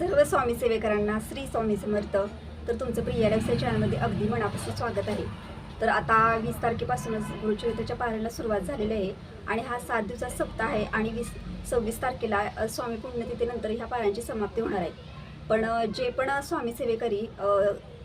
सर्व स्वामी सेवेकरांना श्री स्वामी समर्थ. तर तुमचं प्रिय व्यवसाय चॅनलमध्ये अगदी मनापासून स्वागत आहे. तर आता वीस तारखेपासूनच गुरुचरित्राच्या पारायणाला सुरुवात झालेली आहे आणि हा सात दिवसाचा सप्ताह आहे आणि वीस सव्वीस तारखेला स्वामी पुण्यतिथीनंतर ह्या पारायणाची समाप्ती होणार आहे. पण जे पण स्वामी सेवेकरी अ,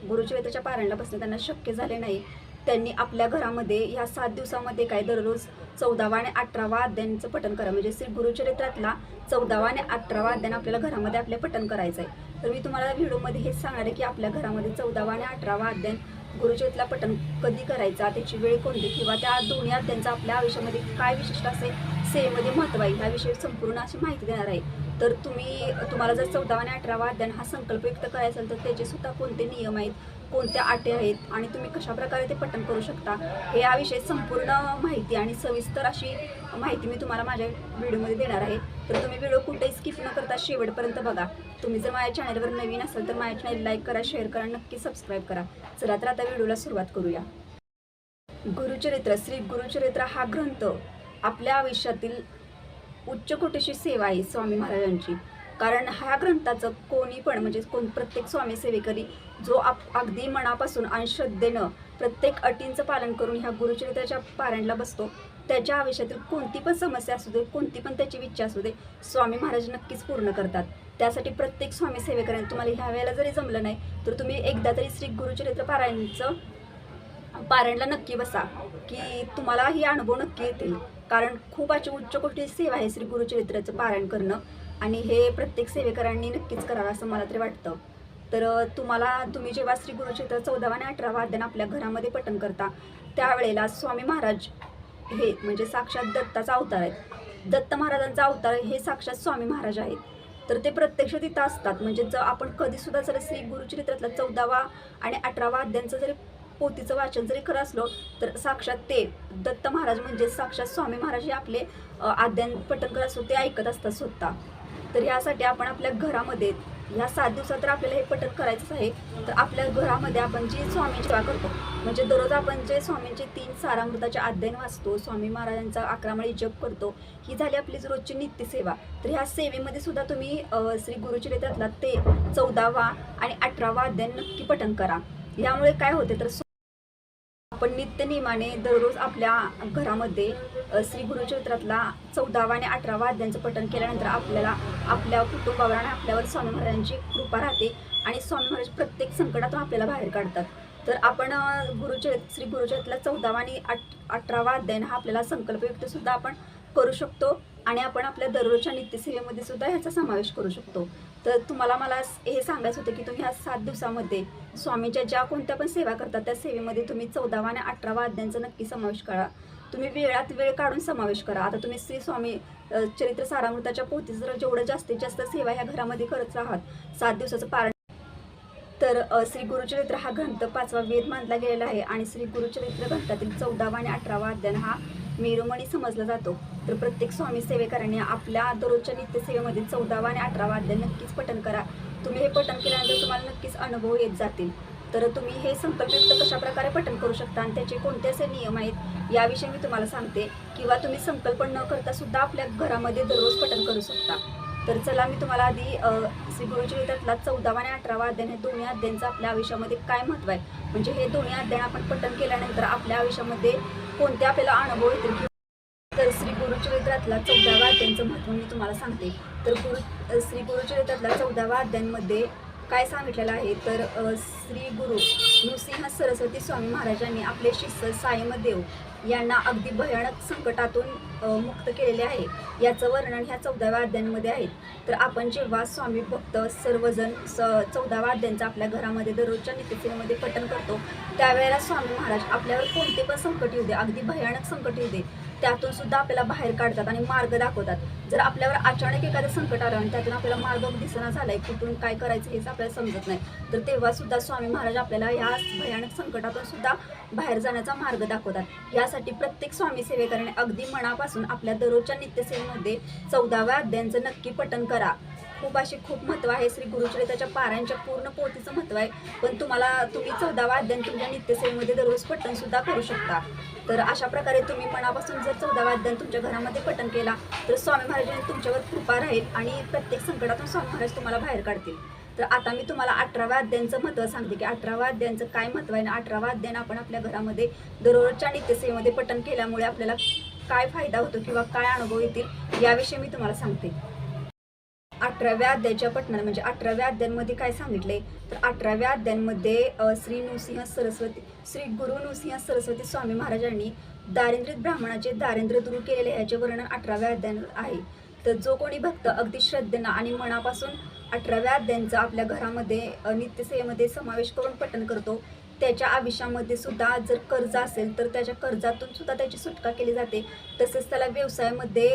गुरुचरित्राच्या पारायणाला बसणे त्यांना शक्य झाले नाही. त्यांनी आपल्या घरामध्ये ह्या सात दिवसामध्ये काय दररोज चौदावा आणि अठरावा अध्यायांचं पठण करा म्हणजे श्री गुरुचरित्रातला चौदावा आणि अठरावा अध्यान आपल्याला घरामध्ये आपल्या पठण करायचं आहे. तर मी तुम्हाला व्हिडिओमध्ये हेच सांगणार आहे की आपल्या घरामध्ये चौदावा आणि अठरावा अध्ययन गुरुचरितला पठण कधी करायचा त्याची वेळ कोणती किंवा त्या दोन्ही अध्यांचा आपल्या आयुष्यामध्ये काय विशिष्ट असे सेवेमध्ये महत्त्व आहे ह्याविषयी संपूर्ण अशी माहिती देणार आहे. तर तुम्ही तुम्हाला जर चौदावा आणि अठरावा अध्ययन हा संकल्प व्यक्त करायचा असेल तर त्याचे सुद्धा कोणते नियम आहेत कोणत्या अटी आहेत आणि तुम्ही कशाप्रकारे ते पठण करू शकता हे याविषयी संपूर्ण माहिती आणि सविस्तर अशी माहिती मी तुम्हाला माझ्या व्हिडिओमध्ये देणार आहे. तर तुम्ही व्हिडिओ कुठेही स्किप न करता शेवटपर्यंत बघा. तुम्ही जर माझ्या चॅनलवर नवीन असाल तर माझ्या चॅनल लाईक करा शेअर करा नक्की सबस्क्राईब करा. चला तर आता व्हिडिओला सुरुवात करूया. गुरुचरित्र श्री गुरुचरित्र हा ग्रंथ आपल्या आयुष्यातील उच्चकोटीची सेवा आहे स्वामी महाराजांची. कारण ह्या ग्रंथाचं कोणी पण म्हणजे कोण प्रत्येक स्वामी सेवेकरी जो आप अगदी मनापासून आणि श्रद्धेनं प्रत्येक अटींचं पालन करून ह्या गुरुचरित्राच्या पारायणला बसतो त्याच्या आयुष्यातील कोणती पण समस्या असू दे कोणती पण त्याची इच्छा असू दे स्वामी महाराज नक्कीच पूर्ण करतात. त्यासाठी प्रत्येक स्वामी सेवेकरांनी तुम्हाला ह्या वेळेला जरी जमलं नाही तर तुम्ही एकदा तरी श्री गुरुचरित्र पारायणचं पारायणला नक्की बसा की तुम्हाला ही अनुभव नक्की येतील. कारण खूप अशी उच्च कोटीची सेवा आहे श्री गुरुचरित्राचं पारायण करणं आणि हे प्रत्येक सेवेकरांनी नक्कीच करावं असं मला तरी वाटतं. तर तुम्हाला तुम्ही जेव्हा श्री गुरुचरित्र चौदावा आणि अठरावा अध्ययन आपल्या घरामध्ये पठण करता त्यावेळेला स्वामी महाराज हे म्हणजे साक्षात दत्ताचा अवतार आहेत. दत्त महाराजांचा अवतार हे साक्षात स्वामी महाराज आहेत. तर ते प्रत्यक्ष तिथं असतात. म्हणजे जर आपण कधीसुद्धा जर श्री गुरुचरित्रातला चौदावा आणि अठरावा अध्यायांचं जरी पोथीचं वाचन जरी खरं असलं तर साक्षात ते दत्त महाराज म्हणजे साक्षात स्वामी महाराज हे आपले आद्यान पठण करत असतो ते ऐकत असतात स्वतः. तर यासाठी आपण आपल्या घरामध्ये ह्या सात दिवसात तर आपल्याला हे पठण करायचंच आहे तर आपल्या घरामध्ये आपण जी स्वामी सेवा करतो म्हणजे दररोज आपण जे स्वामींचे तीन सारामृताचे अध्ययन वाचतो स्वामी महाराजांचा अकरामाळी जप करतो ही झाली आपली जी रोजची नित्यसेवा तर ह्या सेवेमध्ये सुद्धा तुम्ही श्री गुरुचरित्रातला ते चौदावा आणि अठरावा अध्ययन नक्की पठण करा. यामुळे काय होते तर आपण नित्यनियमाने दररोज आपल्या घरामध्ये श्री गुरुचरित्रातला चौदावा आणि अठरावा अध्यायांचं पठण केल्यानंतर आपल्याला आपल्या कुटुंबावर आणि आपल्यावर स्वामी महाराजांची कृपा राहते आणि स्वामी महाराज प्रत्येक संकटातून आपल्याला बाहेर काढतात. तर आपण गुरुचरित श्री गुरुचरित्रातला चौदावा आणि अठ अठरावा अध्यायन हा आपल्याला संकल्पयुक्त सुद्धा आपण करू शकतो आणि आपण आपल्या दररोजच्या नित्यसेवेमध्ये सुद्धा ह्याचा समावेश करू शकतो. तर तुम्हाला मला हे सांगायचं होतं की तुम्ही ह्या सात दिवसामध्ये स्वामीच्या ज्या कोणत्या पण सेवा करतात त्या सेवेमध्ये तुम्ही चौदावा आणि अठरावा अध्यायांचा नक्की समावेश करा. तुम्ही वेळात वेळ काढून समावेश करा. आता तुम्ही श्री स्वामी चरित्र सारामृताच्या पोथी जर जेवढं जास्तीत जास्त सेवा ह्या घरामध्ये करत आहात सात दिवसाचं पारण तर श्री गुरुचरित्र हा ग्रंथ पाचवा वेद मानला गेलेला आहे आणि श्री गुरुचरित्र ग्रंथातील चौदावा आणि अठरावा अध्याय हा मेरुमणी समजला जातो. तर प्रत्येक स्वामी सेवेकरांनी आपल्या दररोजच्या नित्यसेवेमध्ये चौदावा आणि अठरावा अध्याय नक्कीच पठण करा. तुम्ही हे पठण केल्यानंतर तुम्हाला नक्कीच अनुभव येत जातील. तर तुम्ही हे संकल्पयुक्त कशा प्रकारे पठण करू शकता आणि त्याचे कोणते असे नियम आहेत याविषयी मी तुम्हाला सांगते. किंवा तुम्ही संकल्प न करता सुद्धा आपल्या घरामध्ये दररोज पठण करू शकता. तर चला मी तुम्हाला आधी श्री गुरुचरित्रातला चौदावा आणि अठरावा अध्ययन हे दोन्ही अध्यायांचं आपल्या आयुष्यामध्ये काय महत्त्व आहे? म्हणजे हे दोन्ही अध्ययन आपण पठण केल्यानंतर आपल्या आयुष्यामध्ये कोणते आपल्याला अनुभव येतील किंवा तर श्री गुरुचरित्रातला चौदावा अध्यायांचं महत्त्व मी तुम्हाला सांगते. तर गुरु श्री गुरुचरित्रातल्या चौदावा अध्यायांमध्ये काय सांगितलेलं आहे? तर श्री गुरु नृसिंह सरस्वती स्वामी महाराजांनी आपले शिष्य सायमदेव यांना अगदी भयानक संकटातून मुक्त केलेले आहे. याचं वर्णन ह्या चौदाव्या अध्यायांमध्ये आहे. तर आपण जेव्हा स्वामी भक्त सर्वजण स चौदाव्या अध्यायांचं आपल्या घरामध्ये दररोजच्या नित्यसेवेमध्ये पठण करतो त्यावेळेला स्वामी महाराज आपल्यावर कोणते पण संकट येऊ दे अगदी भयानक संकट येऊ दे. त्यातून सुद्धा आपल्याला बाहेर काढतात आणि मार्ग दाखवतात. जर आपल्यावर अचानक एखादं संकट आलं आणि त्यातून आपल्याला मार्ग दिसना झालाय कुठून काय करायचं हेच आपल्याला समजत नाही. तर तेव्हा सुद्धा स्वामी महाराज आपल्याला ह्या भयानक संकटातून सुद्धा बाहेर जाण्याचा मार्ग दाखवतात. यासाठी प्रत्येक स्वामी सेवेकराने अगदी मनापासून आपल्या दररोजच्या नित्यसेवेमध्ये चौदाव्या अध्यायांचं नक्की पठण करा. खूप अशी खूप महत्त्व आहे. श्री गुरुचरित्राच्या पारांच्या पूर्ण पोतीचं महत्त्व आहे. पण तुम्हाला तुम्ही चौदावा अध्याय तुमच्या नित्यसेवेमध्ये दररोज पठणसुद्धा करू शकता. तर अशा प्रकारे तुम्ही मनापासून जर चौदावा अध्याय तुमच्या घरामध्ये पठण केला तर स्वामी महाराजांनी तुमच्यावर कृपा राहील आणि प्रत्येक संकटातून स्वामी महाराज तुम्हाला बाहेर काढतील. तर आता मी तुम्हाला अठराव्या अध्यायांचं महत्त्व सांगते की अठराव्या अध्यायांचं काय महत्त्व आहे आणि अठरावा अध्याय आपण आपल्या घरामध्ये दररोजच्या नित्यसेवेमध्ये पठण केल्यामुळे आपल्याला काय फायदा होतो किंवा काय अनुभव येतील याविषयी मी तुम्हाला सांगते. अठराव्या अध्यायाच्या पठणात म्हणजे अठराव्या अध्यायांमध्ये काय सांगितले तर अठराव्या अध्यायांमध्ये श्री नृसिंह सरस्वती श्री गुरु नृसिंह सरस्वती स्वामी महाराजांनी दारिद्र्य ब्राह्मणाचे दारिद्र्य दूर केलेले याचे वर्णन अठराव्या अध्यायात आहे. तर जो कोणी भक्त अगदी श्रद्धेनं आणि मनापासून अठराव्या अध्यायांचा आपल्या घरामध्ये नित्यसेवेमध्ये समावेश करून पठण करतो त्याच्या आयुष्यामध्ये सुद्धा जर कर्ज असेल तर त्याच्या कर्जातून सुद्धा त्याची सुटका केली जाते. तसेच त्याला व्यवसायामध्ये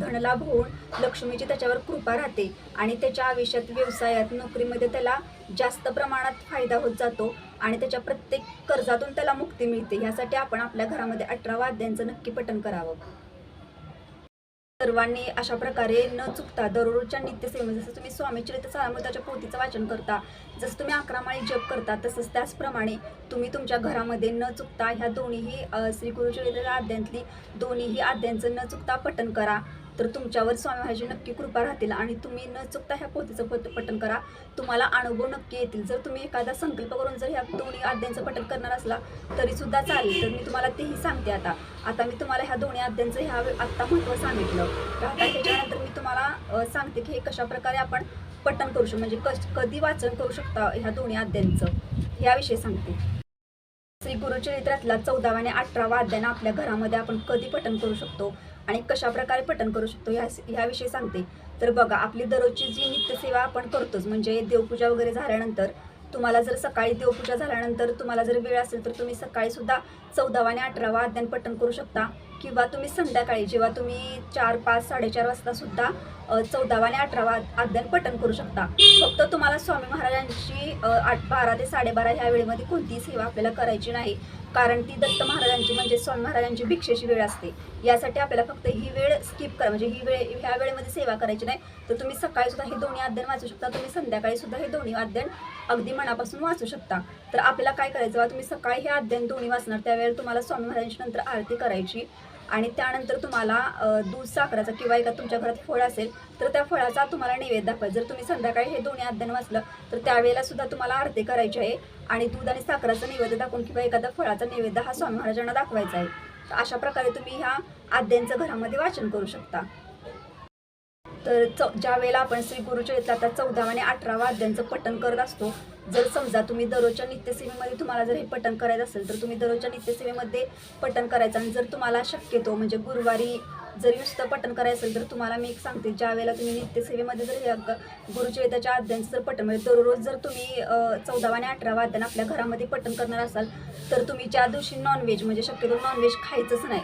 धनलाभ होऊन लक्ष्मीची त्याच्यावर कृपा राहते आणि त्याच्या आयुष्यात व्यवसायात नोकरीमध्ये त्याला जास्त प्रमाणात फायदा होत जातो आणि त्याच्या प्रत्येक कर्जातून त्याला मुक्ती मिळते. ह्यासाठी आपण आपल्या घरामध्ये अठरा वाद्यांचं नक्की पठण करावं. सर्वांनी अशा प्रकारे न चुकता दररोजच्या नित्यसेवेमध्ये जसं तुम्ही स्वामी चरित्र सारामृताच्या पोथीचं वाचन करता जसं तुम्ही अकरा माळी जप करता तसंच त्याचप्रमाणे तुम्ही तुमच्या घरामध्ये न चुकता ह्या दोन्हीही श्री गुरुचरित्र अध्यायातली दोन्हीही आद्यांचं न चुकता पठन करा. तर तुमच्यावर स्वामी महाराजी नक्की कृपा राहतील आणि तुम्ही न चुकता ह्या पोथीचं पट पठण करा. तुम्हाला अनुभव नक्की येतील. जर तुम्ही एखादा संकल्प करून जर ह्या दोन्ही अध्यायांचं पठण करणार असला तरीसुद्धा चालेल. तर मी तुम्हाला तेही सांगते आता. आता मी तुम्हाला ह्या दोन्ही अध्यायांचं ह्या आत्ता महत्त्व सांगितलं. आता त्याच्यानंतर मी तुम्हाला सांगते की हे कशा प्रकारे आपण पठण करू शकतो. म्हणजे कश कधी वाचन करू शकता ह्या दोन्ही अध्यायांचं याविषयी सांगते. श्री गुरुचरित्रातला चौदावा आणि अठरावा अध्याय आपल्या घरामध्ये आपण कधी पठण करू शकतो? आणि कशा प्रकारे पठण करू शकतो ह्या ह्याविषयी सांगते. तर बघा आपली दररोजची जी नित्यसेवा आपण करतोच म्हणजे देवपूजा वगैरे झाल्यानंतर तुम्हाला जर सकाळी देवपूजा झाल्यानंतर तुम्हाला जर वेळ असेल तर तुम्ही सकाळी सुद्धा चौदावा आणि अठरावा अध्ययन पठण करू शकता. किंवा तुम्ही संध्याकाळी जेव्हा तुम्ही चार पाच साडेचार वाजता सुद्धा चौदावा आणि अठरावा अध्ययन पठण करू शकता. फक्त तुम्हाला स्वामी महाराजांची आठ बारा ते साडेबारा ह्या वेळेमध्ये कोणतीही सेवा आपल्याला करायची नाही. कारण ती दत्त महाराजांची म्हणजे स्वामी महाराजांची भिक्षेची वेळ असते. यासाठी आपल्याला फक्त ही वेळ स्किप करा. म्हणजे ही वेळ ह्या वेळेमध्ये सेवा करायची नाही. तर तुम्ही सकाळी सुद्धा हे दोन्ही अध्ययन वाचू शकता. तुम्ही संध्याकाळी सुद्धा हे दोन्ही अध्ययन अगदी मनापासून वाचू शकता. तर आपल्याला काय करायचं बा तुम्ही सकाळी हे अध्ययन दोन्ही वाचणार. त्यावेळेला तुम्हाला स्वामी महाराजांची नंतर आरती करायची. आणि त्यानंतर तुम्हाला दूध साखराचा किंवा एका तुमच्या घरात फळ असेल तर त्या फळाचा तुम्हाला नैवेद्य दाखवायचा जर तुम्ही संध्याकाळी हे दोन्ही अध्ययन वाचलं तर त्यावेळेला सुद्धा तुम्हाला आरती करायची आहे आणि दूध आणि साखराचा नैवेद्य दाखवून किंवा एखादा फळाचा नैवेद्य हा स्वामी महाराजांना दाखवायचा आहे. तर अशा प्रकारे तुम्ही ह्या अध्ययनचं घरामध्ये वाचन करू शकता. तर चौ ज्या वेळेला आपण श्री गुरुचरित्राचा चौदावा आणि अठरावा अध्यांचं पठण करत असतो जर समजा तुम्ही दररोजच्या नित्यसेवेमध्ये तुम्हाला जर हे पठण करायचं असेल तर तुम्ही दररोजच्या नित्यसेवेमध्ये पठण करायचं आणि जर तुम्हाला शक्यतो म्हणजे गुरुवारी जर नुसतं पठण करायचं असेल तर तुम्हाला मी एक सांगते ज्या वेळेला तुम्ही नित्यसेवेमध्ये जर हे गुरुचरित्राच्या अध्यायांचं जर पठण म्हणजे दररोज जर तुम्ही चौदावा आणि अठरावा अध्यान आपल्या घरामध्ये पठण करणार असाल तर तुम्ही ज्या दिवशी नॉनव्हेज म्हणजे शक्यतो नॉनव्हेज खायचंच नाही.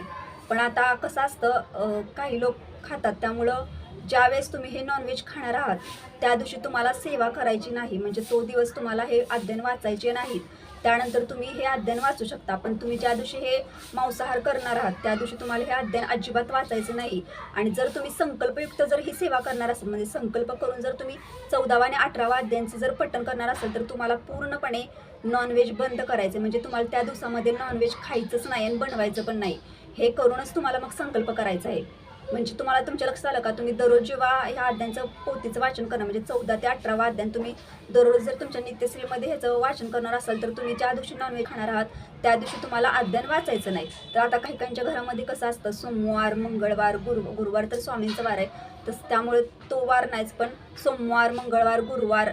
पण आता कसं असतं काही लोक खातात त्यामुळं ज्यावेळेस तुम्ही हे नॉनव्हेज खाणार आहात त्या दिवशी तुम्हाला सेवा करायची नाही. म्हणजे तो दिवस तुम्हाला हे अध्ययन वाचायचे नाहीत. त्यानंतर तुम्ही हे अध्ययन वाचू शकता. पण तुम्ही ज्या दिवशी हे मांसाहार करणार आहात त्या दिवशी तुम्हाला हे अध्ययन अजिबात वाचायचं नाही. आणि जर तुम्ही संकल्पयुक्त जर ही सेवा करणार असाल म्हणजे संकल्प करून जर तुम्ही चौदावा आणि अठरावा अध्यायांचे जर पठण करणार असाल तर तुम्हाला पूर्णपणे नॉनव्हेज बंद करायचं म्हणजे तुम्हाला त्या दिवसामध्ये नॉनव्हेज खायचंच नाही आणि बनवायचं पण नाही. हे करूनच तुम्हाला मग संकल्प करायचा आहे. म्हणजे तुम्हाला तुमच्या लक्षात आलं का? तुम्ही दररोज जेव्हा ह्या अध्यायांचं पोथीचं वाचन करणार म्हणजे चौदा ते अठरा अध्यान तुम्ही दररोज जर तुमच्या नित्यश्रीमध्ये ह्याचं वाचन करणार असाल तर तुम्ही ज्या दिवशी नॉनव्हेज खाणार आहात त्या दिवशी तुम्हाला अध्ययन वाचायचं नाही. तर आता काही काहींच्या घरामध्ये कसं असतं सोमवार मंगळवार गुरु गुरुवार तर स्वामींचा वार आहे. तस त्यामुळे तो वार नाहीच पण सोमवार मंगळवार गुरुवार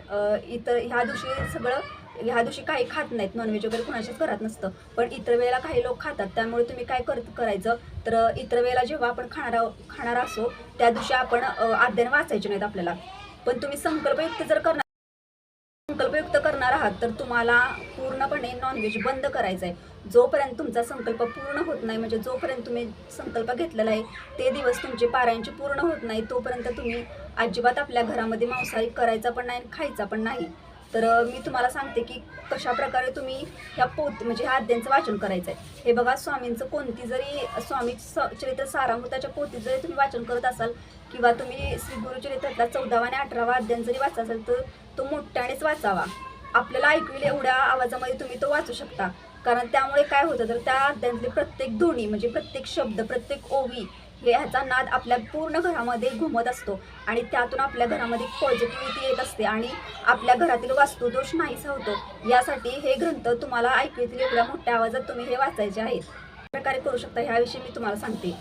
इतर ह्या दिवशी सगळं ह्या दिवशी काही खात नाहीत नॉनव्हेज वगैरे कुणाशीच करत नसतं. पण इतर वेळेला काही लोक खातात त्यामुळे तुम्ही काय कर करायचं? तर इतर वेळेला जेव्हा आपण खाणार खाणार असो त्या दिवशी आपण अध्ययन वाचायचे नाहीत आपल्याला. पण तुम्ही संकल्पयुक्त जर करणार संकल्पयुक्त करणार आहात तर तुम्हाला पूर्णपणे नॉनव्हेज बंद करायचं आहे जोपर्यंत तुमचा संकल्प पूर्ण होत नाही म्हणजे जोपर्यंत तुम्ही संकल्प घेतलेला आहे ते दिवस तुमचे पारायणचे पूर्ण होत नाही तोपर्यंत तुम्ही अजिबात आपल्या घरामध्ये मांसाहारी करायचा पण नाही आणि खायचा पण नाही. तर मी तुम्हाला सांगते की कशा प्रकारे तुम्ही ह्या पोत म्हणजे ह्या आद्यांचं वाचन करायचं आहे हे बघा स्वामींचं कोणती जरी स्वामी स- चरित्र सारामृताच्या पोती जरी तुम्ही वाचन करत असाल किंवा तुम्ही श्री गुरुचरित्रातला चौदावा आणि अठरावा अध्याय जरी वाचत असाल तर तो मोठ्यानेच वाचावा. आपल्याला ऐकू एवढ्या आवाजामध्ये तुम्ही तो वाचू शकता. कारण त्यामुळे काय होतं तर त्या आद्यांतली प्रत्येक ध्वनी म्हणजे प्रत्येक शब्द प्रत्येक ओवी हे ह्याचा नाद आपल्या पूर्ण घरामध्ये घुमत असतो आणि त्यातून आपल्या घरामध्ये पॉझिटिव्हिटी येत असते आणि आपल्या घरातील वास्तुदोष नाहीसा होतो. यासाठी हे ग्रंथ तुम्हाला ऐकू येतील एवढ्या मोठ्या आवाजात तुम्ही हे वाचायचे आहेत. प्रकारे करू शकता ह्याविषयी मी तुम्हाला सांगते.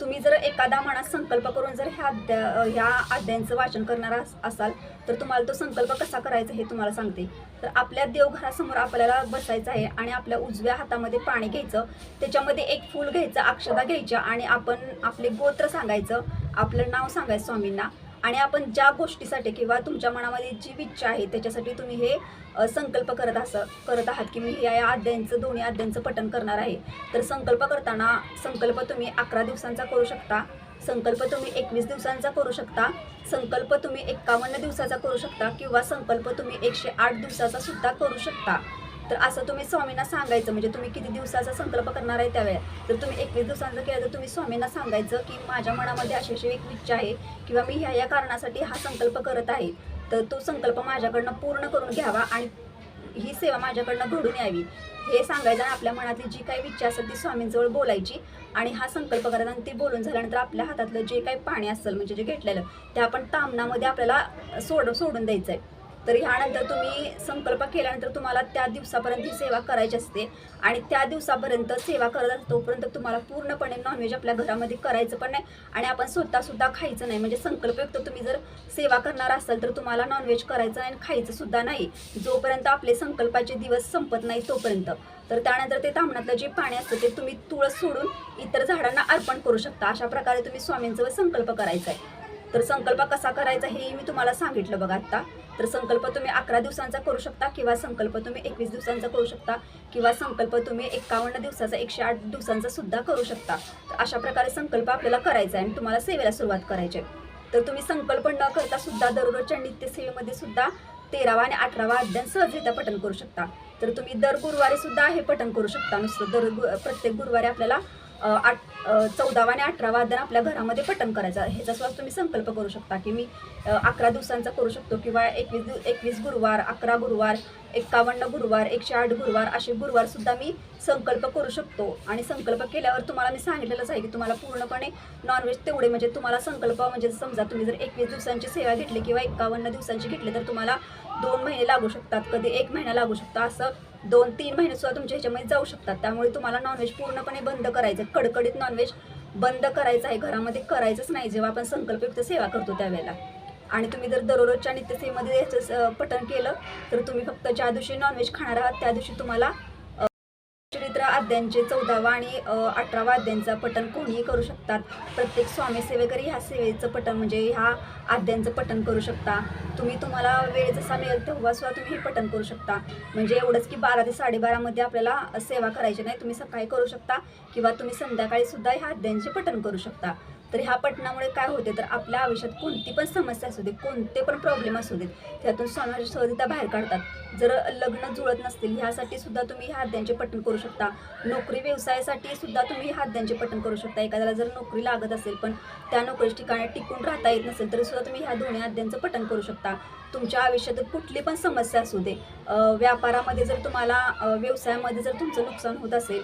तुम्ही जर एखादा मनात संकल्प करून जर ह्या अध्या ह्या अध्यायांचं वाचन करणार असाल तर तुम्हाला तो संकल्प कसा करायचा हे तुम्हाला सांगते. तर आपल्या देवघरासमोर आपल्याला बसायचं आहे आणि आपल्या उजव्या हातामध्ये पाणी घ्यायचं. त्याच्यामध्ये एक फूल घ्यायचं अक्षता घ्यायच्या आणि आपण आपले गोत्र सांगायचं. आपलं नाव सांगायचं स्वामींना. आणि आपण ज्या गोष्टीसाठी किंवा तुमच्या मनामध्ये जी इच्छा आहे त्याच्यासाठी तुम्ही हे संकल्प करत असं करत आहात की मी या या अध्यायांचं दोन्ही अध्यायांचं पठण करणार आहे. तर संकल्प करताना संकल्प तुम्ही अकरा दिवसांचा करू शकता. संकल्प तुम्ही एकवीस दिवसांचा करू शकता. संकल्प तुम्ही एक्कावन्न दिवसाचा करू शकता किंवा संकल्प तुम्ही एकशे आठ दिवसाचा सुद्धा करू शकता. तर असं तुम्ही स्वामींना सांगायचं म्हणजे तुम्ही किती दिवसाचा संकल्प करणार आहे त्यावेळेला जर तुम्ही एकवीस दिवसांचं केलं तर तुम्ही स्वामींना सांगायचं की माझ्या मनामध्ये अशी अशी एक इच्छा आहे किंवा मी ह्या या कारणासाठी हा संकल्प करत आहे. तर तो संकल्प माझ्याकडनं पूर्ण करून घ्यावा आणि ही सेवा माझ्याकडनं घडून यावी. हे सांगायचं आणि आपल्या मनातली जी काही इच्छा असेल ती स्वामींजवळ बोलायची आणि हा संकल्प करायचा आणि ते बोलून झाल्यानंतर आपल्या हातातलं जे काही पाणी असेल म्हणजे जे घेतलेलं ते आपण तामणामध्ये आपल्याला सोड सोडून द्यायचं आहे तर ह्यानंतर तुम्ही संकल्प केल्यानंतर तुम्हाला त्या दिवसापर्यंत ही सेवा करायची असते. आणि त्या दिवसापर्यंत सेवा करत असतो तोपर्यंत तुम्हाला पूर्णपणे नॉनव्हेज आपल्या घरामध्ये करायचं पण नाही. आणि आपण स्वतःसुद्धा खायचं नाही. म्हणजे संकल्पयुक्त तुम्ही जर सेवा करणार असाल तर तुम्हाला नॉनव्हेज करायचं नाही आणि खायचं सुद्धा नाही. जोपर्यंत आपले संकल्पाचे दिवस संपत नाही तोपर्यंत. तर त्यानंतर ते तांबणातलं जे पाणी असतं ते तुम्ही तुळस सोडून इतर झाडांना अर्पण करू शकता. अशा प्रकारे तुम्ही स्वामींजवळ संकल्प करायचा आहे तर संकल्प कसा करायचा हे मी तुम्हाला सांगितलं बघा आत्ता. तर संकल्प तुम्ही अकरा दिवसांचा करू शकता किंवा संकल्प तुम्ही एकवीस दिवसांचा करू शकता किंवा संकल्प तुम्ही एकावन्न दिवसाचा एकशे आठ दिवसांचा सुद्धा करू शकता. तर अशा प्रकारे संकल्प आपल्याला करायचा आहे आणि तुम्हाला सेवेला सुरुवात करायची आहे. तर तुम्ही संकल्प न करता सुद्धा दररोजच्या नित्यसेवेमध्ये सुद्धा तेरावा आणि अठरावा अध्ययन सहजरित्या पठण करू शकता. तर तुम्ही दर गुरुवारी सुद्धा हे पठण करू शकता. नुसतं दर प्रत्येक गुरुवारी आपल्याला आठ चौदावा आणि अठरावा दर आपल्या घरामध्ये पठण करायचा ह्याचा सुद्धा तुम्ही संकल्प करू शकता की मी अकरा दिवसांचा करू शकतो किंवा एकवीस एकवीस गुरुवार अकरा गुरुवार एक्कावन्न गुरुवार एकशे आठ गुरुवार असे गुरुवारसुद्धा मी संकल्प करू शकतो. आणि संकल्प केल्यावर तुम्हाला मी सांगितलेलंच आहे की तुम्हाला पूर्णपणे नॉनव्हेज तेवढे म्हणजे तुम्हाला संकल्प म्हणजे समजा तुम्ही जर एकवीस दिवसांची सेवा घेतली किंवा एकावन्न दिवसांची घेतली तर तुम्हाला दोन महिने लागू शकतात. कधी एक महिना लागू शकता. असं दोन तीन महिने सुद्धा तुमच्या ह्याच्यामध्ये जाऊ शकतात. त्यामुळे तुम्हाला नॉनव्हेज पूर्णपणे बंद करायचं. आहे. कडकडीत नॉनव्हेज बंद करायचं आहे. घरामध्ये करायचंच नाही. जेव्हा आपण संकल्पयुक्त सेवा करतो त्यावेळेला. आणि तुम्ही जर दररोजच्या नित्यसेवेमध्ये याचं पठन पठण केलं तर तुम्ही फक्त ज्या दिवशी नॉनव्हेज खाणार आहात त्या दिवशी तुम्हाला अ, आद्यांचे चौदावा आणि अठरावा अध्यायांचं पठण कोणीही करू शकतात. प्रत्येक स्वामी सेवेकरी ह्या सेवेचं पठण म्हणजे ह्या आद्यांचं पठण करू शकता. तुम्ही तुम्हाला वेळ जसा मिळेल तेव्हा सुद्धा तुम्ही हे पठण करू शकता. म्हणजे एवढंच की बारा ते साडेबारामध्ये आपल्याला सेवा करायची नाही तुम्ही सकाळी करू शकता किंवा तुम्ही संध्याकाळी सुद्धा ह्या आद्यांचे पठण करू शकता. तर ह्या पठणामुळे काय होते तर आपल्या आयुष्यात कोणती पण समस्या असू दे कोणते पण प्रॉब्लेम असू देत त्यातून स्वामी सहजता बाहेर काढतात. जर लग्न जुळत नसतील ह्यासाठी सुद्धा तुम्ही ह्या पठण करू शकता. नोकरी व्यवसायासाठी सुद्धा तुम्ही ह्या पठण करू शकता. एखाद्याला जर नोकरी लागत असेल पण त्या नोकरीच्या ठिकाणी टिकून राहता येत नसेल तरी सुद्धा तुम्ही ह्या दोन्ही हाद्यांचं पठण करू शकता. तुमच्या आयुष्यात कुठली पण समस्या असू दे व्यापारामध्ये जर तुम्हाला व्यवसायामध्ये जर तुमचं नुकसान होत असेल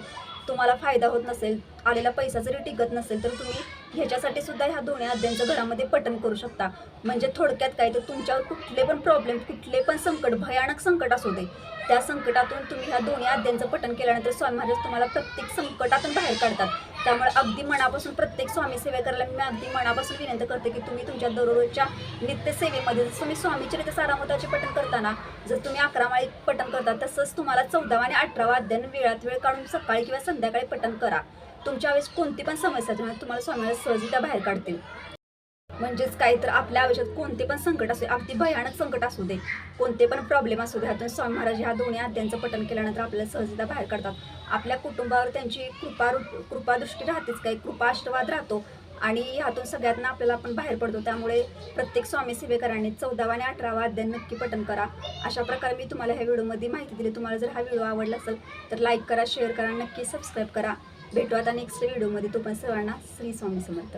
तुम्हाला फायदा होत नसेल आलेला पैसा जरी टिकत नसेल तर तुम्ही ह्याच्यासाठी सुद्धा ह्या दोन्ही अध्यायांचं घरामध्ये पटन करू शकता. म्हणजे थोडक्यात काय तर तुमच्यावर कुठले पण प्रॉब्लेम कुठले पण संकट भयानक संकट असू दे त्या संकटातून तुम्ही ह्या दोन्ही अध्यायांचं पठण केल्यानंतर स्वामी महाराज तुम्हाला प्रत्येक संकटातून बाहेर काढतात. त्यामुळे अगदी मनापासून प्रत्येक स्वामी सेवेकरला मी अगदी मनापासून विनंती करते की तुम्ही तुमच्या दररोजच्या नित्यसेवेमध्ये जसं तुम्ही स्वामी चरित्र सारामताचे पठण करताना जर तुम्ही अकरा माळी पठण करता तसंच तुम्हाला चौदावा आणि अठरावा अध्ययन वेळात वेळ काढून सकाळी किंवा संध्याकाळी पठण करा. तुमच्या वेळेस कोणती पण समस्या तुम्हाला तुम्हाला स्वामी सहजरित्या बाहेर काढतील. म्हणजेच काय तर आपल्या आयुष्यात कोणते पण संकट असू दे अगदी भयानक संकट असू दे कोणते पण प्रॉब्लेम असू दे. ह्यातून स्वामी महाराज ह्या दोन्ही अध्यायांचं पठण केल्यानंतर आपल्याला सहजता बाहेर काढतात. आपल्या कुटुंबावर त्यांची कृपा कृपादृष्टी राहतेच काही कृपा राहतो. आणि ह्यातून सगळ्यातनं आपल्याला आपण बाहेर पडतो. त्यामुळे प्रत्येक स्वामी सेवेकरांनी चौदावा आणि अठरावा अध्याय नक्की पठण करा. अशा प्रकारे मी तुम्हाला ह्या व्हिडिओमध्ये माहिती दिली. तुम्हाला जर हा व्हिडिओ आवडला असेल तर लाईक करा शेअर करा नक्की सबस्क्राईब करा. भेटू आता नेक्स्ट व्हिडिओमध्ये. तो पण सर्वांना श्री स्वामी समर्थ.